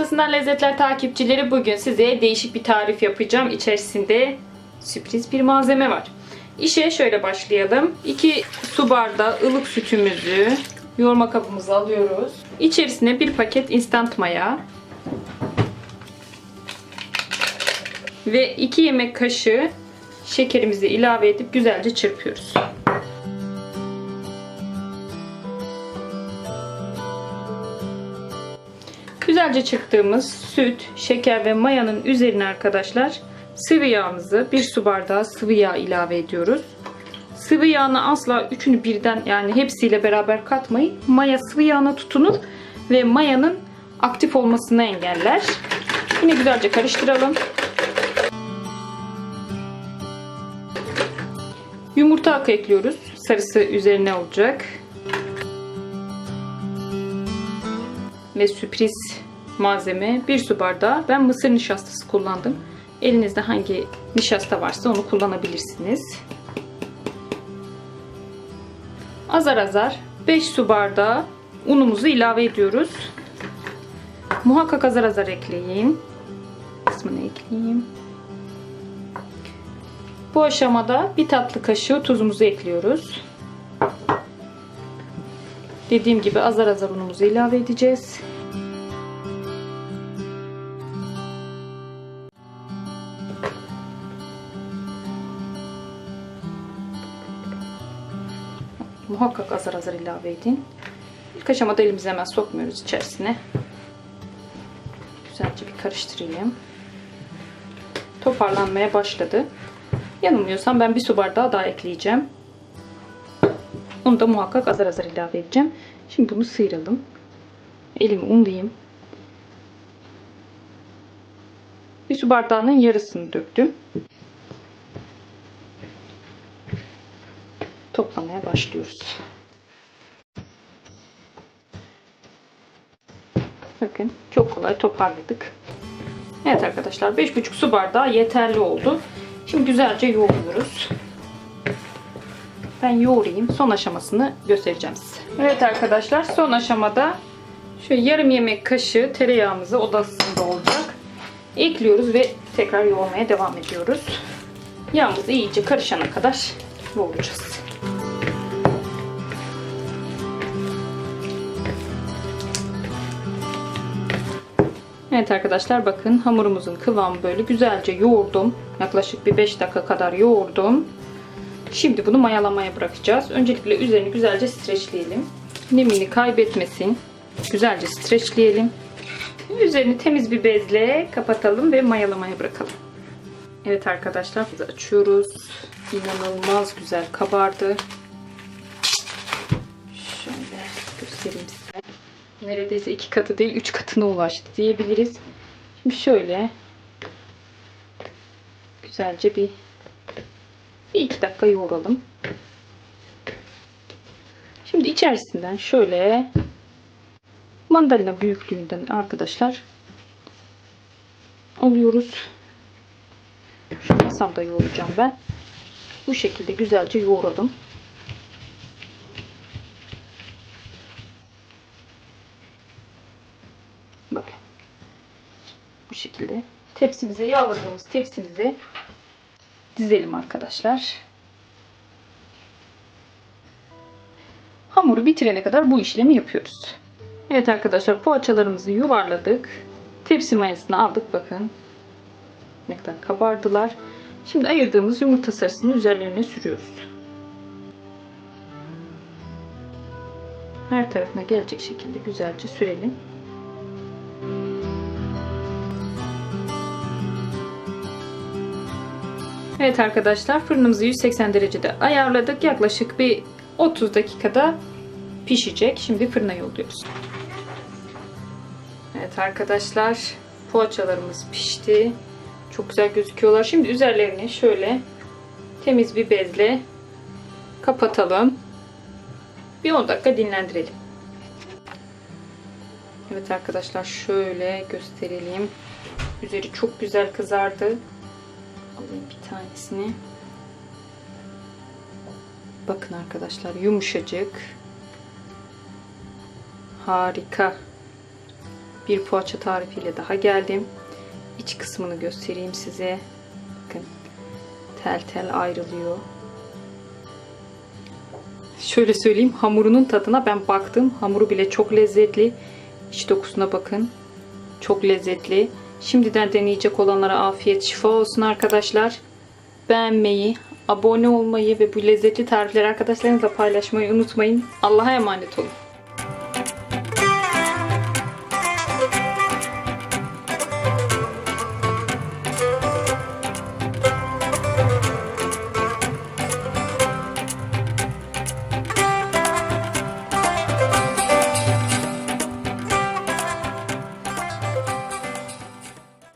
Arasından Lezzetler takipçileri bugün size değişik bir tarif yapacağım. İçerisinde sürpriz bir malzeme var. İşe şöyle başlayalım. 2 su bardağı ılık sütümüzü yoğurma kabımıza alıyoruz. İçerisine bir paket instant maya ve 2 yemek kaşığı şekerimizi ilave edip güzelce çırpıyoruz. Güzelce çıktığımız süt, şeker ve mayanın üzerine arkadaşlar sıvı yağımızı bir su bardağı sıvı yağ ilave ediyoruz. Sıvı yağını asla üçünü birden yani hepsiyle beraber katmayın. Maya sıvı yağına tutunur ve mayanın aktif olmasını engeller. Yine güzelce karıştıralım. Yumurta akı ekliyoruz. Sarısı üzerine olacak. Ve sürpriz malzeme bir su bardağı. Ben mısır nişastası kullandım. Elinizde hangi nişasta varsa onu kullanabilirsiniz. Azar azar 5 su bardağı unumuzu ilave ediyoruz. Muhakkak azar azar ekleyin. Kısmını ekleyeyim. Bu aşamada bir tatlı kaşığı tuzumuzu ekliyoruz. Dediğim gibi azar azar unumuzu ilave edeceğiz. Muhakkak azar azar ilave edin. İlk aşamada elimizi hemen sokmuyoruz içerisine. Güzelce bir karıştırayım. Toparlanmaya başladı. Yanılmıyorsam ben bir su bardağı daha ekleyeceğim. Onu da muhakkak azar azar ilave edeceğim. Şimdi bunu sıyıralım. Elimi unlayayım. Bir su bardağının yarısını döktüm. Toplamaya başlıyoruz. Bakın çok kolay toparladık. Evet arkadaşlar 5,5 su bardağı yeterli oldu. Şimdi güzelce yoğuruyoruz. Ben yoğurayım. Son aşamasını göstereceğim size. Evet arkadaşlar son aşamada şöyle yarım yemek kaşığı tereyağımızı odasında olacak. Ekliyoruz ve tekrar yoğurmaya devam ediyoruz. Yağımız iyice karışana kadar yoğuracağız. Evet arkadaşlar bakın hamurumuzun kıvamı böyle güzelce yoğurdum. Yaklaşık bir 5 dakika kadar yoğurdum. Şimdi bunu mayalamaya bırakacağız. Öncelikle üzerini güzelce streçleyelim. Nemini kaybetmesin. Güzelce streçleyelim. Üzerini temiz bir bezle kapatalım ve mayalamaya bırakalım. Evet arkadaşlar açıyoruz. İnanılmaz güzel kabardı. Şöyle göstereyim size. Neredeyse iki katı değil üç katına ulaştı diyebiliriz. Şimdi şöyle güzelce bir bir iki dakika yoğuralım. Şimdi içerisinden şöyle mandalina büyüklüğünden arkadaşlar alıyoruz. Şu masamda yoğuracağım ben. Bu şekilde güzelce yoğuralım. Bakın. Bu şekilde tepsimize yağladığımız tepsimize dizelim arkadaşlar. Hamuru bitirene kadar bu işlemi yapıyoruz. Evet arkadaşlar poğaçalarımızı yuvarladık. Tepsi mayasını aldık bakın. Ne kadar kabardılar. Şimdi ayırdığımız yumurta sarısını üzerlerine sürüyoruz. Her tarafına gelecek şekilde güzelce sürelim. Evet arkadaşlar fırınımızı 180 derecede ayarladık. Yaklaşık bir 30 dakikada pişecek. Şimdi fırına yolluyoruz. Evet arkadaşlar poğaçalarımız pişti. Çok güzel gözüküyorlar. Şimdi üzerlerini şöyle temiz bir bezle kapatalım. Bir 10 dakika dinlendirelim. Evet arkadaşlar şöyle gösterelim. Üzeri çok güzel kızardı. Alayım bir tanesini. Bakın arkadaşlar yumuşacık. Harika. bir poğaça tarifiyle daha geldim. İç kısmını göstereyim size. Bakın tel tel ayrılıyor. Şöyle söyleyeyim hamurunun tadına ben baktım. Hamuru bile çok lezzetli. İç dokusuna bakın. Çok lezzetli. Şimdiden deneyecek olanlara afiyet şifa olsun arkadaşlar. Beğenmeyi, abone olmayı ve bu lezzetli tarifleri arkadaşlarınızla paylaşmayı unutmayın. Allah'a emanet olun.